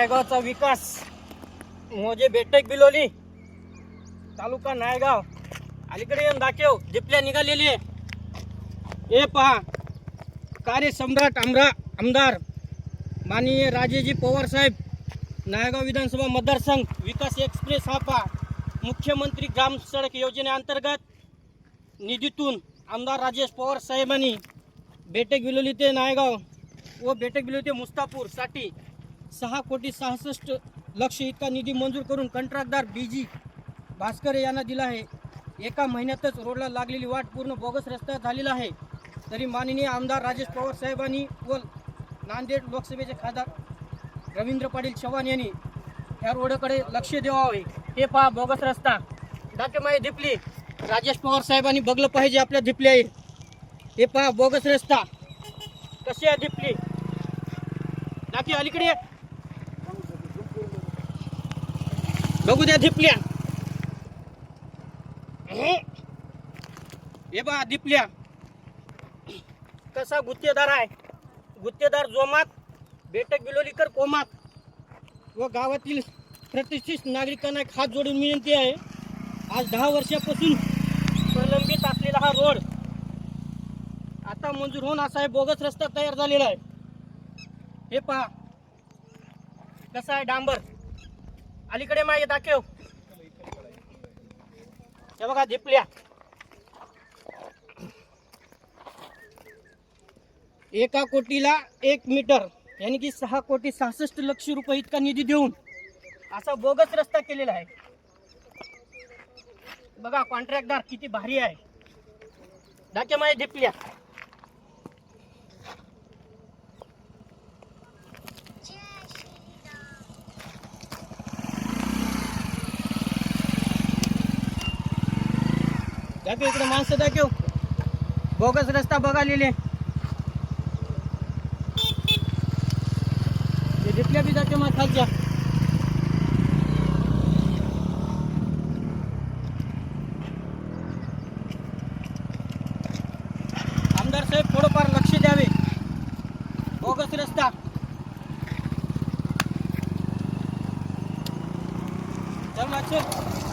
नायगावचा विकास. मोजे बेटक बिलोली. तालुका नायगाव. अलीकडे येऊन दाखव जिपल्या निघालेली आहे. हे पहा. कार्यसम्राट आमरा आमदार माननीय राजेजी पवार साहेब नायगाव विधानसभा मतदारसंघ विकास एक्सप्रेस हा पहा. मुख्यमंत्री ग्राम सडक योजनेअंतर्गत निधीतून आमदार राजेश पवार साहेबांनी बेटक बिलोली ते नायगाव व बेटक बिलोली ते मुस्तापूरसाठी सहा कोटी सहासष्ट लक्ष इतका निधी मंजूर करून कंत्राटदार बी जी भास्कर यांना दिला आहे. एका महिन्यातच रोडला लागलेली वाट पूर्ण बोगस रस्ता झालेला आहे. तरी माननीय आमदार राजेश पवार साहेबांनी व नांदेड लोकसभेचे खासदार रवींद्र पाटील चव्हाण यांनी या रोडकडे लक्ष द्यावे. हे पहा बोगस रस्ता. दाखमाई दिपली राजेश पवार साहेबांनी बघलं पाहिजे आपल्या दिपल्या हे पहा बोगस रस्ता. कशी आहे दिपली दाखी अलीकडे ये. बघू द्या दिपल्या हे पहा दिपल्या कसा गुत्तेदार आहे. गुत्तेदार जोमात बेटक बिलोलीकर कोमात. व गावातील प्रतिष्ठित नागरिकांना एक हात जोडून विनंती आहे. आज दहा वर्षापासून प्रलंबित असलेला हा रोड आता मंजूर होऊन असा आहे बोगस रस्ता तयार झालेला आहे. हे पहा. कसा आहे डांबर. अलीकडे मागे दाखव. हे बघा झिपल्या. एका कोटीला एक मीटर. यानी की सहा कोटी सहासष्ट लक्ष रुपये इतका निधी देऊन असा बोगस रस्ता केलेला आहे. बघा कॉन्ट्रॅक्टदार किती भारी आहे. दाखे माय झिपल्या. दाखव इकडे माणसं दाखव. बोगस रस्ता बघालेले. लिहिले जितल्या बी जाते मग खालच्या. आमदार साहेब थोडंफार लक्ष द्यावे. बोगस रस्ता. चल मागचं.